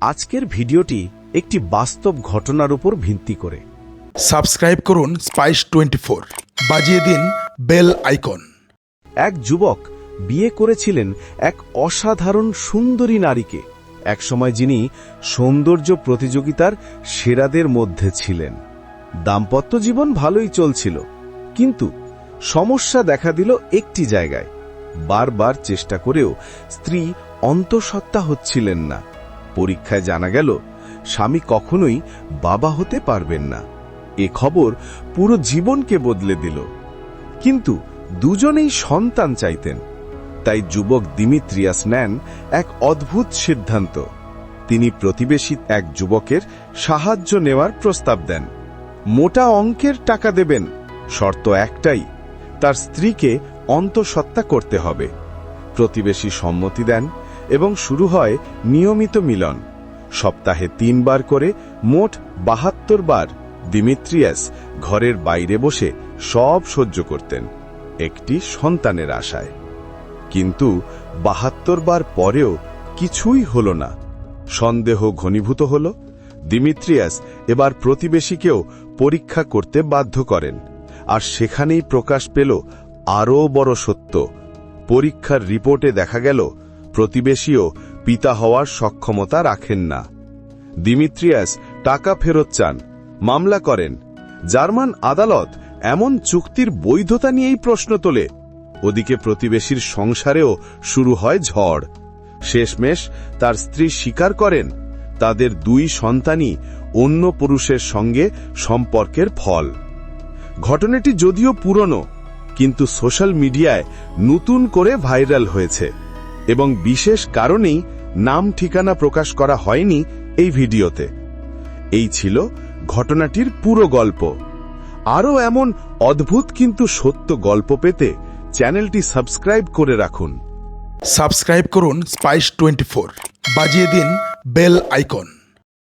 আজকের ভিডিওটি একটি বাস্তব ঘটনার উপর ভিত্তি করে। সাবস্ক্রাইব করুন স্পাইস টোয়েন্টি ফোর বাজিয়ে দিন বেল আইকন। এক যুবক বিয়ে করেছিলেন এক অসাধারণ সুন্দরী নারীকে। একসময় যিনি সৌন্দর্য প্রতিযোগিতার সেরাদের মধ্যে ছিলেন। দাম্পত্য জীবন ভালোই চলছিল কিন্তু সমস্যা দেখা দিল একটি জায়গায়। বারবার চেষ্টা করেও স্ত্রী অন্তঃসত্ত্বা হচ্ছিলেন না। পরীক্ষায় জানা গেল, স্বামী কখনোই বাবা হতে পারবেন না। এ খবর পুরো জীবনকে বদলে দিল। কিন্তু দুজনেই সন্তান চাইতেন। তাই যুবক দিমিত্রিয়াস নেন এক অদ্ভুত সিদ্ধান্ত। তিনি প্রতিবেশী এক যুবকের সাহায্য নেওয়ার প্রস্তাব দেন। মোটা অঙ্কের টাকা দেবেন, শর্ত একটাই, তার স্ত্রীকে অন্তঃসত্ত্বা করতে হবে। প্রতিবেশী সম্মতি দেন এবং শুরু হয় নিয়মিত মিলন। সপ্তাহে তিনবার করে মোট বাহাত্তর বার দিমিত্রিয়াস ঘরের বাইরে বসে সব সহ্য করতেন, একটি সন্তানের আশায়। কিন্তু বাহাত্তর বার পরেও কিছুই হল না। সন্দেহ ঘনীভূত হল, দিমিত্রিয়াস এবার প্রতিবেশীকেও পরীক্ষা করতে বাধ্য করেন। আর সেখানেই প্রকাশ পেল আরও বড় সত্য। পরীক্ষার রিপোর্টে দেখা গেল প্রতিবেশীও পিতা হওয়ার সক্ষমতা রাখেন না। দিমিত্রিয়াস টাকা ফেরত চান, মামলা করেন। জার্মান আদালত এমন চুক্তির বৈধতা নিয়েই প্রশ্ন তোলে। ওদিকে প্রতিবেশীর সংসারেও শুরু হয় ঝড়। শেষমেশ তার স্ত্রী স্বীকার করেন, তাদের দুই সন্তানই অন্য পুরুষের সঙ্গে সম্পর্কের ফল। ঘটনাটি যদিও পুরনো, কিন্তু সোশ্যাল মিডিয়ায় নতুন করে ভাইরাল হয়েছে। এবং বিশেষ কারণেই নাম ঠিকানা প্রকাশ করা হয়নি এই ভিডিওতে। এই ছিল ঘটনাটির পুরো গল্প। আরও এমন অদ্ভুত কিন্তু সত্য গল্প পেতে চ্যানেলটি সাবস্ক্রাইব করে রাখুন। সাবস্ক্রাইব করুন স্পাইস টোয়েন্টি বাজিয়ে দিন বেল আইকন।